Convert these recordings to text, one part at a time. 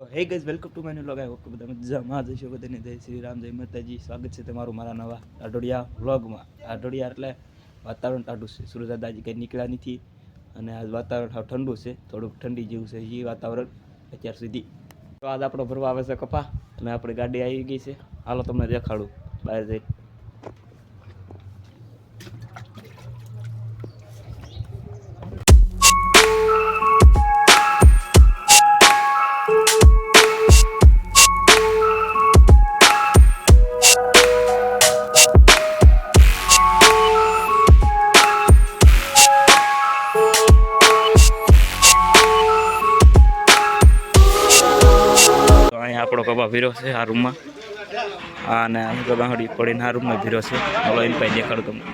Hey guys welcome to my vlog I hope કે બધા મજામાં જ હશો બધાને. જય શ્રી રામ, જય માતાજી. સ્વાગત છે તમારું મારા નવા ટાઢોડિયા વ્લોગમાં ટાઢોડિયા એટલે વાતાવરણ ટાઢું છે. સુરત દાદાજી કંઈ નીકળ્યા નથી અને આજ વાતાવરણ હાવ ઠંડુ છે. થોડુંક ઠંડી જેવું છે એ વાતાવરણ અત્યાર સુધી. તો આજ આપણો ભરવા આવે છે કપા અને આપણી ગાડી આવી ગઈ છે. હાલો તમને દેખાડું. બહાર જઈ આપણો કપા ભીરો છે આ રૂમમાં. આ અને અહીં ગબાહડી પડીને આ રૂમમાં ભીરો છે. હવે એમ પાસે દેખાડું તમને.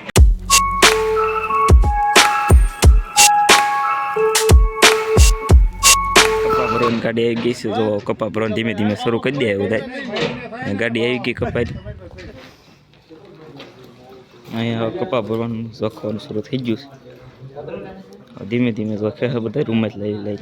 કપા ભરવાની ગાડી આવી ગઈ છે. જો કપા ભરવાનું ધીમે ધીમે શરૂ કરી દે બધા અને ગાડી આવી ગઈ કપાઈ. અહીંયા હવે કપા ભરવાનું જોખવાનું શરૂ થઈ ગયું છે. હવે ધીમે ધીમે જોખે છે, બધા રૂમ જ લઈ લઈ.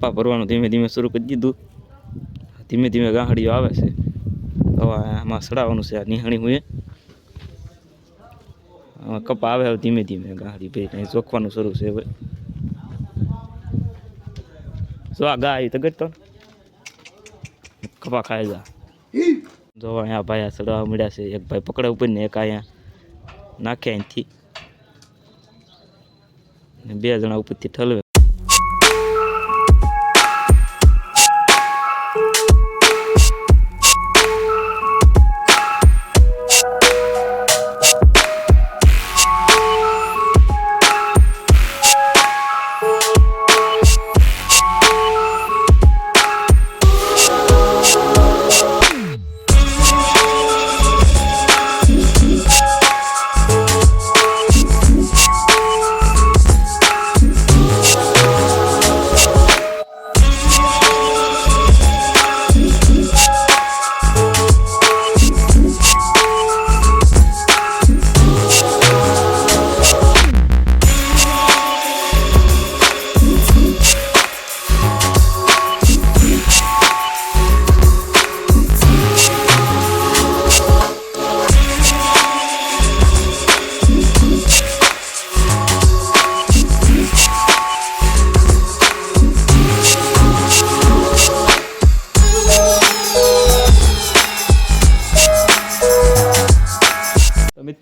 કપા ભરવાનું ધીમે ધીમે શરૂ કરી દીધું. ધીમે ધીમે ગાંહડીઓ આવે છે. હવે આમાં સડાવવાનું છે, આ નિહાણી હું આમાં કપા આવે ધીમે ધીમે ગાંહડી ભાઈ અહીં ચોખવાનું શરૂ છે હવે. જો આ ગા આવી તો ગટતો કપા ખાઈ જા. જો અહીંયા ભાઈ આ સડવા મળ્યા છે, એક ભાઈ પકડે ઉપર ને એક અહીંયા નાખ્યા અહીંથી. બે જણા ઉપરથી ઠલવે.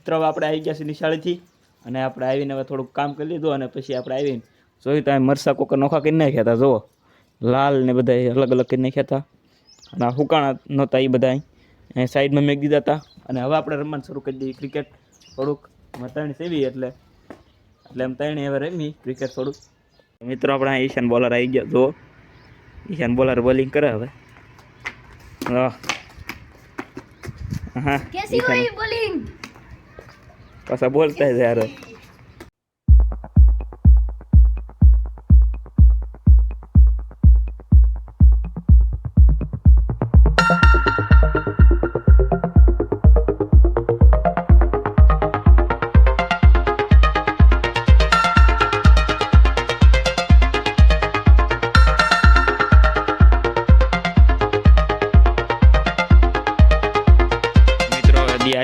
મિત્રો હવે આપણે આવી ગયા છીએ નિશાળેથી અને આપણે આવીને હવે થોડુંક કામ કરી લીધું અને પછી આપણે આવીને જોયું તો મરસા કોકર નોખા કરી નાખ્યા હતા જુઓ. લાલ ને બધા અલગ અલગ કરી નાખ્યા હતા. અને આ હુકાણા નહોતા એ બધા અહીં સાઈડમાં મેં દીધા હતા. અને હવે આપણે રમવાનું શરૂ કરી દઈએ ક્રિકેટ થોડુંક. એમાં ત્રણ સેવી એટલે. એટલે એમ ત્રણે હવે રમી ક્રિકેટ થોડુંક. મિત્રો આપણે ઈશાન બોલર આવી ગયા જુઓ. ઈશાન બોલર બોલિંગ કરે હવે. હા હા कैसी ईशान- हुई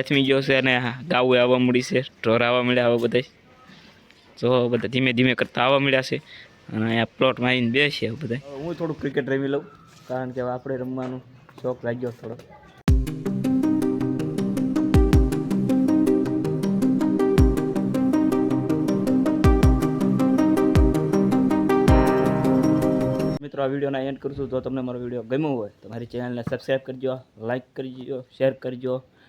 આથમી ગયો છે અને ગાવું આવવા મળી છે, ઢોર આવવા મળ્યા આવા બધા જો બધા ધીમે ધીમે કરતા આવવા મળ્યા છે અને અહીંયા પ્લોટ મારીને બે છે બધા હું થોડુંક ક્રિકેટ રમી લઉં, કારણ કે આપણે રમવાનું શોખ લાગ્યો થોડો મિત્રો, આ વિડીયોના એન્ડ છું. જો તમને મારો વીડિયો ગમ્યો હોય તો મારી ચેનલને સબસ્ક્રાઈબ કરજો લાઇક કરજો શેર કરજો.